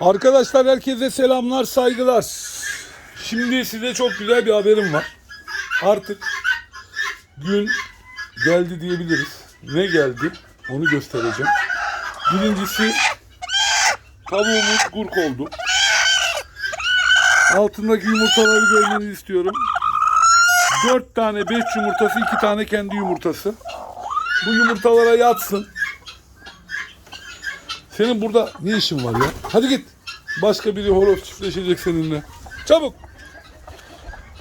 Arkadaşlar herkese selamlar, saygılar. Şimdi size çok güzel bir haberim var. Artık gün geldi diyebiliriz. Ne geldi? Onu göstereceğim. Birincisi tavuğumuz gurk oldu. Altındaki yumurtaları görmenizi istiyorum. 4 tane 5 yumurtası, 2 tane kendi yumurtası. Bu yumurtalara yatsın. Senin burada ne işin var ya? Hadi git. Başka biri horoz çiftleşecek seninle. Çabuk.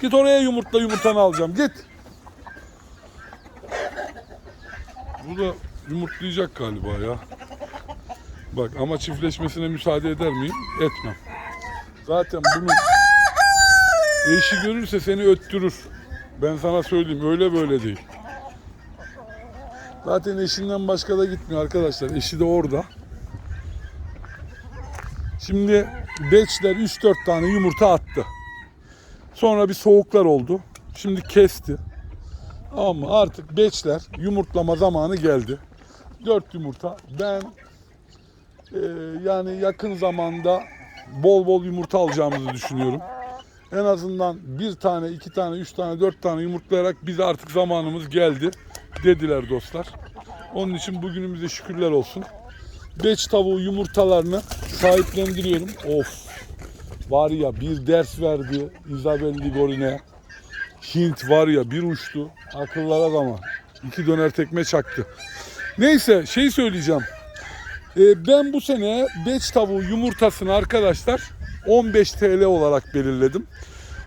Git oraya yumurtla yumurtanı alacağım. Git. Bu da yumurtlayacak galiba ya. Bak ama çiftleşmesine müsaade eder miyim? Etmem. Zaten bunun eşi görürse seni öttürür. Ben sana söyleyeyim öyle böyle değil. Zaten eşinden başka da gitmiyor arkadaşlar. Eşi de orada. Şimdi beçler 3-4 tane yumurta attı. Sonra bir soğuklar oldu. Şimdi kesti. Ama artık beçler yumurtlama zamanı geldi. 4 yumurta. Ben e, yani yakın zamanda bol bol yumurta alacağımızı düşünüyorum. En azından bir tane, iki tane, üç tane, dört tane yumurtlayarak bize artık zamanımız geldi dediler dostlar. Onun için bugünümüze şükürler olsun. Beç tavuğu yumurtalarını sahiplendiriyorum. Of. Var ya bir ders verdi Isabel Ligorine. Hint var ya bir uçtu. Akıllara zaman. İki döner tekme çaktı. Neyse şey söyleyeceğim. Ee, ben bu sene beç tavuğu yumurtasını arkadaşlar 15 TL olarak belirledim.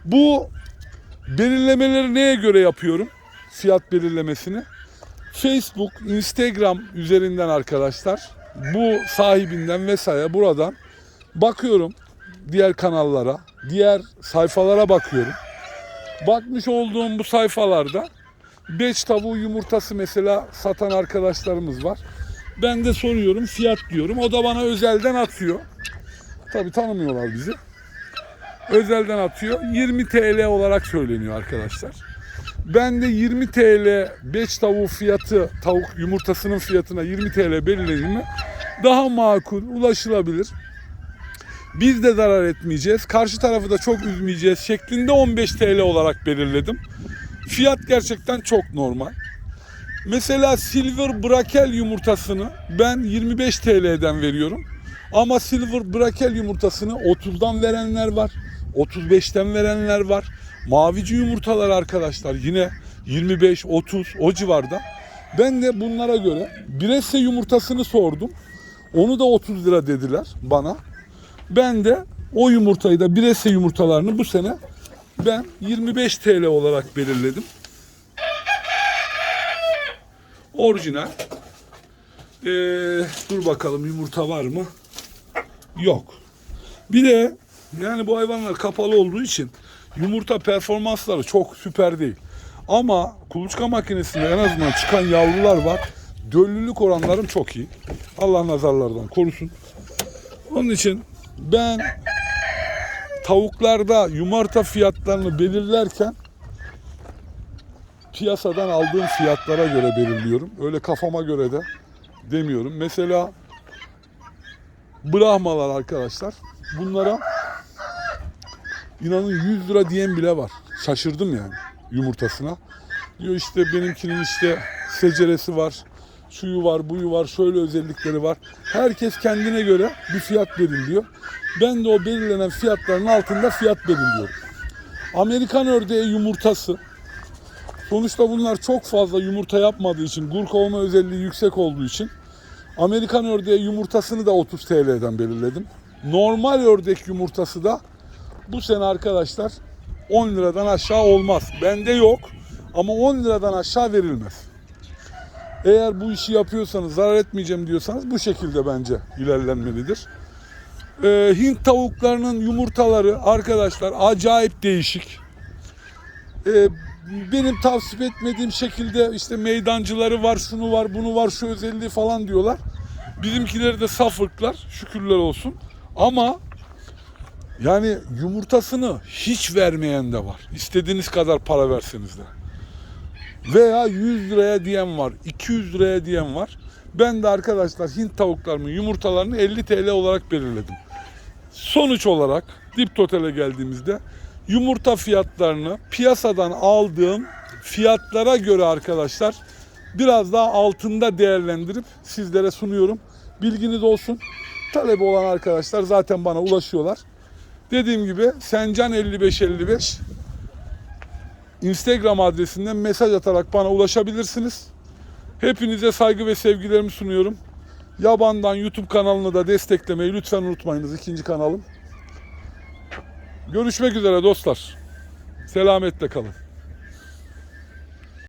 Bu belirlemeleri neye göre yapıyorum? Fiyat belirlemesini. Facebook, Instagram üzerinden arkadaşlar bu sahibinden vesaire buradan bakıyorum diğer kanallara, diğer sayfalara bakıyorum. Bakmış olduğum bu sayfalarda beç tavuğu yumurtası mesela satan arkadaşlarımız var. Ben de soruyorum fiyat diyorum. O da bana özelden atıyor. Tabi tanımıyorlar bizi. Özelden atıyor. 20 TL olarak söyleniyor arkadaşlar. Ben de 20 TL 5 tavuğu fiyatı, tavuk yumurtasının fiyatına 20 TL belirlediğimi daha makul, ulaşılabilir. Biz de zarar etmeyeceğiz. Karşı tarafı da çok üzmeyeceğiz şeklinde 15 TL olarak belirledim. Fiyat gerçekten çok normal. Mesela silver brakel yumurtasını ben 25 TL'den veriyorum. Ama silver brakel yumurtasını 30'dan verenler var. 35'ten verenler var. Mavici yumurtalar arkadaşlar yine 25, 30 o civarda. Ben de bunlara göre Bresse yumurtasını sordum. Onu da 30 lira dediler bana. Ben de o yumurtayı da Bresse yumurtalarını bu sene ben 25 TL olarak belirledim. Orijinal. Ee, dur bakalım yumurta var mı? Yok. Bir de yani bu hayvanlar kapalı olduğu için yumurta performansları çok süper değil. Ama kuluçka makinesinde en azından çıkan yavrular var. Döllülük oranlarım çok iyi. Allah nazarlardan korusun. Onun için ben tavuklarda yumurta fiyatlarını belirlerken piyasadan aldığım fiyatlara göre belirliyorum. Öyle kafama göre de demiyorum. Mesela Brahmalar arkadaşlar. Bunlara inanın 100 lira diyen bile var. Şaşırdım yani yumurtasına. Diyor işte benimkinin işte seceresi var. Şuyu var, buyu var, şöyle özellikleri var. Herkes kendine göre bir fiyat belirliyor. Ben de o belirlenen fiyatların altında fiyat belirliyorum. Amerikan ördeği yumurtası. Sonuçta bunlar çok fazla yumurta yapmadığı için, gurk olma özelliği yüksek olduğu için Amerikan ördeği yumurtasını da 30 TL'den belirledim. Normal ördek yumurtası da bu sene arkadaşlar 10 liradan aşağı olmaz. Bende yok ama 10 liradan aşağı verilmez. Eğer bu işi yapıyorsanız, zarar etmeyeceğim diyorsanız bu şekilde bence ilerlenmelidir. Ee, Hint tavuklarının yumurtaları arkadaşlar acayip değişik. Ee, benim tavsiye etmediğim şekilde işte meydancıları var, şunu var, bunu var, şu özelliği falan diyorlar. Bizimkileri de saf ırklar, şükürler olsun. Ama yani yumurtasını hiç vermeyen de var. İstediğiniz kadar para verseniz de. Veya 100 liraya diyen var, 200 liraya diyen var. Ben de arkadaşlar Hint tavuklarımın yumurtalarını 50 TL olarak belirledim. Sonuç olarak Dip Total'e geldiğimizde yumurta fiyatlarını piyasadan aldığım fiyatlara göre arkadaşlar biraz daha altında değerlendirip sizlere sunuyorum. Bilginiz olsun. Talebi olan arkadaşlar zaten bana ulaşıyorlar. Dediğim gibi Sencan 5555 Instagram adresinden mesaj atarak bana ulaşabilirsiniz. Hepinize saygı ve sevgilerimi sunuyorum. Yabandan YouTube kanalını da desteklemeyi lütfen unutmayınız ikinci kanalım. Görüşmek üzere dostlar. Selametle kalın.